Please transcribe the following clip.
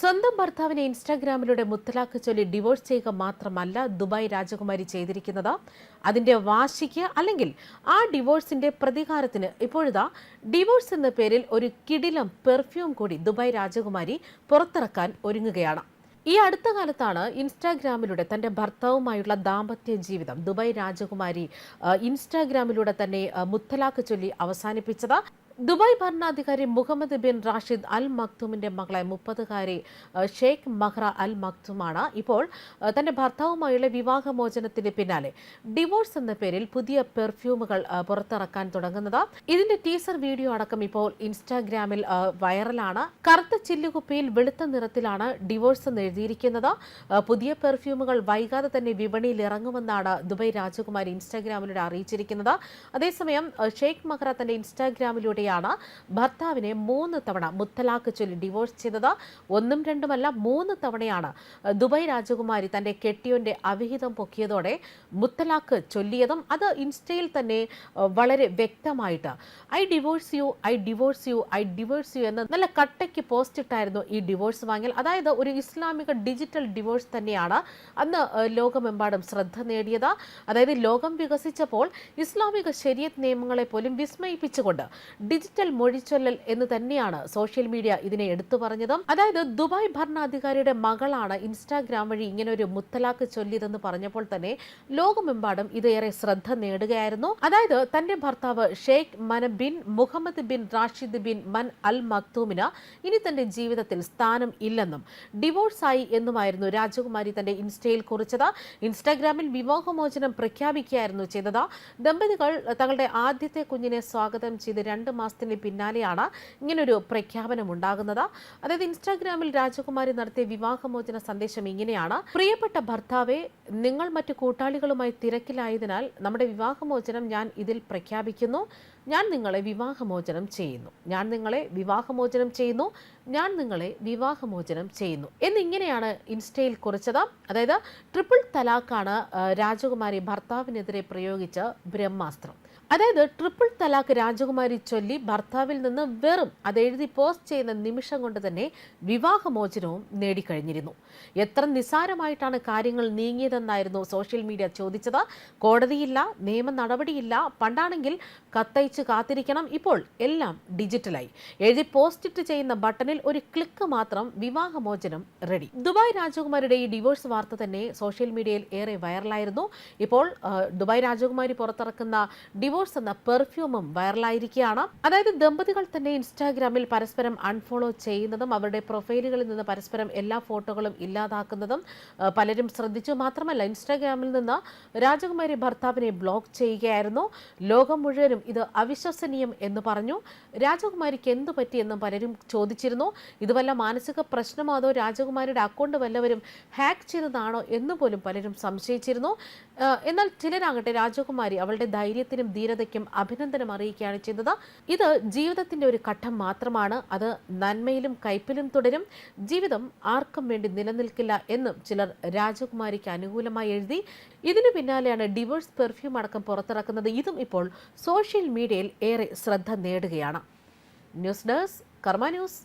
സ്വന്തം ഭർത്താവിനെ ഇൻസ്റ്റാഗ്രാമിലൂടെ മുത്തലാഖ് ചൊല്ലി ഡിവോഴ്സ് ചെയ്യുക മാത്രമല്ല ദുബായ് രാജകുമാരി ചെയ്തിരിക്കുന്നത്. അതിന്റെ വാശിക്ക് അല്ലെങ്കിൽ ആ ഡിവോഴ്സിന്റെ പ്രതികാരത്തിന് ഇപ്പോഴിതാ ഡിവോഴ്സ് എന്ന പേരിൽ ഒരു കിടിലം പെർഫ്യൂം കൂടി ദുബായ് രാജകുമാരി പുറത്തിറക്കാൻ ഒരുങ്ങുകയാണ്. ഈ അടുത്ത കാലത്താണ് ഇൻസ്റ്റാഗ്രാമിലൂടെ തന്റെ ഭർത്താവുമായുള്ള ദാമ്പത്യ ജീവിതം ദുബായ് രാജകുമാരി ഇൻസ്റ്റാഗ്രാമിലൂടെ തന്നെ മുത്തലാഖ് ചൊല്ലി അവസാനിപ്പിച്ചത്. ദുബായ് ഭരണാധികാരി മുഹമ്മദ് ബിൻ റാഷിദ് അൽ മക്തുമിന്റെ മകളെ മുപ്പതുകാരി ഷെയ്ഖ് മഹ്റ അൽ മക്തുമാണ്. ഇപ്പോൾ തന്റെ ഭർത്താവുമായുള്ള വിവാഹമോചനത്തിന് പിന്നാലെ ഡിവോഴ്സ് എന്ന പേരിൽ പുതിയ പെർഫ്യൂമുകൾ പുറത്തിറക്കാൻ തുടങ്ങുന്നത്. ഇതിന്റെ ടീസർ വീഡിയോ അടക്കം ഇപ്പോൾ ഇൻസ്റ്റാഗ്രാമിൽ വൈറലാണ്. കറുത്ത ചില്ലുകുപ്പിയിൽ വെളുത്ത നിറത്തിലാണ് ഡിവോഴ്സ് എന്ന് എഴുതിയിരിക്കുന്നത്. പുതിയ പെർഫ്യൂമുകൾ വൈകാതെ തന്നെ വിപണിയിൽ ഇറങ്ങുമെന്നാണ് ദുബായ് രാജകുമാരി ഇൻസ്റ്റാഗ്രാമിലൂടെ അറിയിച്ചിരിക്കുന്നത്. അതേസമയം ഷെയ്ഖ് മഹ്റ തന്റെ ഇൻസ്റ്റാഗ്രാമിലൂടെയാണ് ഭർത്താവിനെ മൂന്ന് തവണ മുത്തലാഖ് ചൊല്ലി ഡിവോഴ്സ് ചെയ്തത്. ഒന്നും രണ്ടുമല്ല മൂന്ന് തവണയാണ്. ദുബായ് രാജകുമാരി തന്റെ കെട്ടിയോന്റെ അവിഹിതം പൊക്കിയതോടെ മുത്തലാഖ് ചൊല്ലിയതും അത് ഇൻസ്റ്റയിൽ തന്നെ വളരെ വ്യക്തമായിട്ട്. I divorce you I divorce you I divorce you എന്ന് നല്ല കട്ടയ്ക്ക് പോസ്റ്റ് ഇട്ടായിരുന്നു ഈ ഡിവോഴ്സ് വാങ്ങൽ. അതായത് ഒരു ഇസ്ലാമിക ഡിജിറ്റൽ ഡിവോഴ്സ് തന്നെയാണ് അന്ന് ലോകമെമ്പാടും ശ്രദ്ധ നേടിയത്. അതായത് ലോകം വികസിച്ചപ്പോൾ ഇസ്ലാമിക ശരീഅത്ത് നിയമങ്ങളെ പോലും വിസ്മയിപ്പിച്ചുകൊണ്ട് ഡിജിറ്റൽ മൊഴിച്ചൊല്ലൽ എന്ന് തന്നെയാണ് സോഷ്യൽ മീഡിയ ഇതിനെ എടുത്തു പറഞ്ഞതും. അതായത് ദുബായ് ഭരണാധികാരിയുടെ മകളാണ് ഇൻസ്റ്റാഗ്രാം വഴി ഇങ്ങനെ ഒരു മുത്തലാഖ് ചൊല്ലിയതെന്ന് പറഞ്ഞപ്പോൾ തന്നെ ലോകമെമ്പാടും ഇത് ഏറെ ശ്രദ്ധ നേടുകയായിരുന്നു. അതായത് തന്റെ ഭർത്താവ് Sheikh Mana bin Mohammed bin Rashid bin Mana Al മക്തൂമിന് ഇനി തന്റെ ജീവിതത്തിൽ സ്ഥാനം ഇല്ലെന്നും ഡിവോഴ്സായി എന്നുമായിരുന്നു രാജകുമാരി തന്റെ ഇൻസ്റ്റയിൽ കുറിച്ചത്. ഇൻസ്റ്റാഗ്രാമിൽ വിവാഹമോചനം പ്രഖ്യാപിക്കുകയായിരുന്നു ചെയ്തത്. ദമ്പതികൾ തങ്ങളുടെ ആദ്യത്തെ കുഞ്ഞിനെ സ്വാഗതം ചെയ്ത് രണ്ട് മാസത്തിന് പിന്നാലെയാണ് ഇങ്ങനൊരു പ്രഖ്യാപനം ഉണ്ടാകുന്നത് അതായത് ഇൻസ്റ്റാഗ്രാമിൽ രാജകുമാരി നടത്തിയ വിവാഹമോചന സന്ദേശം ഇങ്ങനെയാണ്. പ്രിയപ്പെട്ട ഭർത്താവെ നിങ്ങൾ മറ്റു കൂട്ടാളികളുമായി തിരക്കിലായതിനാൽ നമ്മുടെ വിവാഹമോചനം ഞാൻ ഇതിൽ പ്രഖ്യാപിക്കുന്നു. ഞാൻ നിങ്ങളെ വിവാഹമോചനം ചെയ്യുന്നു. ഞാൻ നിങ്ങളെ വിവാഹമോചനം ചെയ്യുന്നു. ഞാൻ നിങ്ങളെ വിവാഹമോചനം ചെയ്യുന്നു. എന്നിങ്ങനെയാണ് ഇൻസ്റ്റയിൽ കുറിച്ചത്. അതായത് ട്രിപ്പിൾ തലാഖാണ് രാജകുമാരി ഭർത്താവിനെതിരെ പ്രയോഗിച്ച ബ്രഹ്മാസ്ത്രം. അതായത് ട്രിപ്പിൾ തലാഖ് രാജകുമാരി ചൊല്ലി ഭർത്താവിൽ നിന്ന് വെറും അത് എഴുതി പോസ്റ്റ് ചെയ്യുന്ന നിമിഷം കൊണ്ട് തന്നെ വിവാഹമോചനവും നേടിക്കഴിഞ്ഞിരുന്നു. എത്ര നിസ്സാരമായിട്ടാണ് കാര്യങ്ങൾ നീങ്ങിയതെന്നായിരുന്നു സോഷ്യൽ മീഡിയ ചോദിച്ചത്. കോടതിയില്ല നിയമ നടപടിയില്ല. പണ്ടാണെങ്കിൽ കത്തയച്ച് കാത്തിരിക്കണം. ഇപ്പോൾ എല്ലാം ഡിജിറ്റലായി. എഴുതി പോസ്റ്റ് ചെയ്യുന്ന ബട്ടണിൽ ഒരു ക്ലിക്ക് മാത്രം വിവാഹമോചനം റെഡി ദുബായ് രാജകുമാരിയുടെ ഈ ഡിവോഴ്സ് വാർത്ത തന്നെ സോഷ്യൽ മീഡിയയിൽ ഏറെ വൈറലായിരുന്നു. ഇപ്പോൾ ദുബായ് രാജകുമാരി പുറത്തിറക്കുന്ന ഡിവോഴ്സ് എന്ന പെർഫ്യൂമും വൈറലായിരിക്കുകയാണ്. അതായത് ദമ്പതികൾ തന്നെ ഇൻസ്റ്റാഗ്രാമിൽ പരസ്പരം അൺഫോളോ ചെയ്യുന്നതും അവരുടെ പ്രൊഫൈലുകളിൽ നിന്ന് പരസ്പരം എല്ലാ ഫോട്ടോകളും ഇല്ലാതാക്കുന്നതും പലരും ശ്രദ്ധിച്ചു. മാത്രമല്ല ഇൻസ്റ്റാഗ്രാമിൽ നിന്ന് രാജകുമാരി ഭർത്താവിനെ ബ്ലോക്ക് ചെയ്യുകയായിരുന്നു. ലോകം മുഴുവനും ഇത് അവിശ്വസനീയം എന്ന് പറഞ്ഞു. രാജകുമാരിക്ക് എന്തു പറ്റിയെന്നും പലരും ചോദിച്ചിരുന്നു. ഇത് വല്ല മാനസിക പ്രശ്നമോ അതോ രാജകുമാരിയുടെ അക്കൗണ്ട് വല്ലവരും ഹാക്ക് ചെയ്തതാണോ എന്ന് പോലും പലരും സംശയിച്ചിരുന്നു. എന്നാൽ ചിലരാകട്ടെ രാജകുമാരി അവളുടെ ധൈര്യത്തിനും ധീരതയ്ക്കും അഭിനന്ദനം അറിയിക്കുകയാണ് ചെയ്തത്. ഇത് ജീവിതത്തിന്റെ ഒരു ഘട്ടം മാത്രമാണ്. അത് നന്മയിലും കയ്പിലും തുടരും. ജീവിതം ആർക്കും വേണ്ടി നിലനിൽക്കില്ല എന്നും ചിലർ രാജകുമാരിക്ക് അനുകൂലമായി എഴുതി. ഇതിനു പിന്നാലെയാണ് ഡിവോഴ്സ് പെർഫ്യൂം അടക്കം പുറത്തിറക്കുന്നത്. ഇതും ഇപ്പോൾ സോഷ്യൽ മീഡിയയിൽ ഏറെ ശ്രദ്ധ നേടുകയാണ്. News desk Karma news.